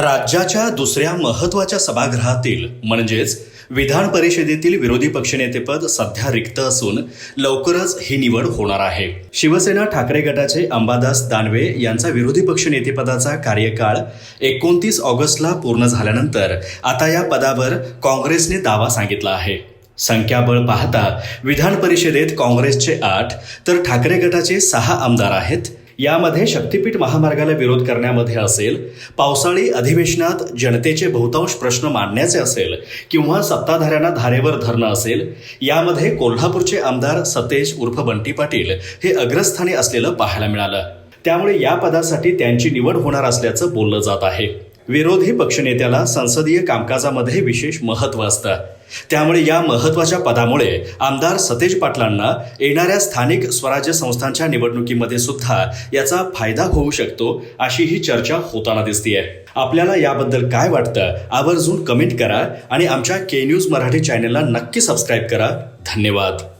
राज्याच्या दुसऱ्या महत्त्वाच्या सभागृहातील म्हणजेच विधान परिषदेतील विरोधी पक्षनेतेपद सध्या रिक्त असून लवकरच ही निवड होणार आहे. शिवसेना ठाकरे गटाचे अंबादास दानवे यांचा विरोधी पक्षनेतेपदाचा कार्यकाळ एकोणतीस ऑगस्टला पूर्ण झाल्यानंतर आता या पदावर काँग्रेसने दावा सांगितला आहे. संख्याबळ पाहता विधान परिषदेत काँग्रेसचे आठ तर ठाकरे गटाचे सहा आमदार आहेत. यामध्ये शक्तीपीठ महामार्गाला विरोध करण्यामध्ये असेल पावसाळी अधिवेशनात जनतेचे बहुतांश प्रश्न मांडण्याचे असेल किंवा सत्ताधाऱ्यांना धारेवर धरणं असेल यामध्ये कोल्हापूरचे आमदार सतेज उर्फ बंटी पाटील हे अग्रस्थानी असलेलं पाहायला मिळालं. त्यामुळे या पदासाठी त्यांची निवड होणार असल्याचं बोललं जात आहे. विरोधी पक्षनेत्याला संसदीय कामकाजामध्ये विशेष महत्त्व असतं. त्यामुळे या महत्त्वाच्या पदामुळे आमदार सतेज पाटलांना येणाऱ्या स्थानिक स्वराज्य संस्थांच्या निवडणुकीमध्ये सुद्धा याचा फायदा होऊ शकतो अशी ही चर्चा होताना दिसतीये. आपल्याला याबद्दल काय वाटतं आवर्जून कमेंट करा आणि आमच्या के न्यूज मराठी चॅनेलला नक्की सबस्क्राईब करा. धन्यवाद.